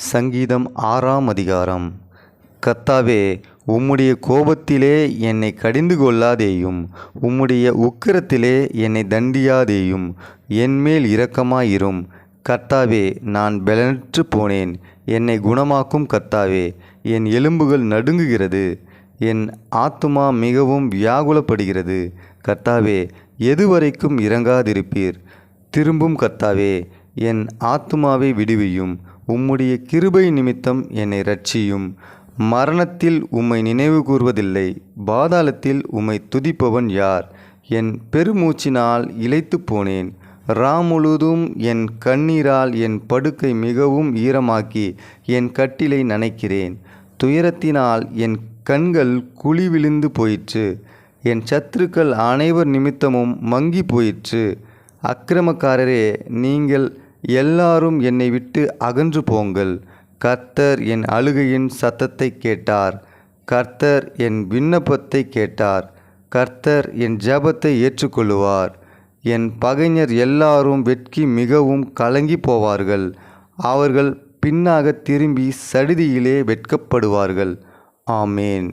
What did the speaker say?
சங்கீதம் ஆறாம் அதிகாரம். கத்தாவே உம்முடைய கோபத்திலே என்னை கடிந்து கொள்ளாதேயும் உம்முடைய உக்கிரத்திலே என்னை தண்டியாதேயும் என்மேல் இரக்கமாயிரும். கர்த்தாவே நான் பெலனற்று போனேன். என்னை குணமாக்கும் கர்த்தாவே என் எலும்புகள் நடுங்குகிறது. என் ஆத்துமா மிகவும் வியாகுலப்படுகிறது. கர்த்தாவே எதுவரைக்கும் இறங்காதிருப்பீர் திரும்பும் கர்த்தாவே என் ஆத்துமாவை விடுவியும். உம்முடைய கிருபை நிமித்தம் என்னை ரட்சியும் மரணத்தில் உம்மை நினைவு கூர்வதில்லை. பாதாளத்தில் உம்மை துதிப்பவன் யார்? என் பெருமூச்சினால் இழைத்து போனேன். ரா முழுதும் என் கண்ணீரால் என் படுக்கை மிகவும் ஈரமாக்கி என் கட்டிலை நனைக்கிறேன். துயரத்தினால் என் கண்கள் குழி விழுந்து போயிற்று. என் சத்துருக்கள் அனைவர் நிமித்தமும் மங்கி போயிற்று. அக்கிரமக்காரரே நீங்கள் எல்லாரும் என்னை விட்டு அகன்று போங்கள். கர்த்தர் என் அழுகையின் சத்தத்தை கேட்டார். கர்த்தர் என் விண்ணப்பத்தை கேட்டார். கர்த்தர் என் ஜெபத்தை ஏற்றுக்கொள்ளுவார். என் பகைஞர் எல்லாரும் வெட்கி மிகவும் கலங்கி போவார்கள். அவர்கள் பின்னாக திரும்பி சடிதியிலே வெட்கப்படுவார்கள். ஆமேன்.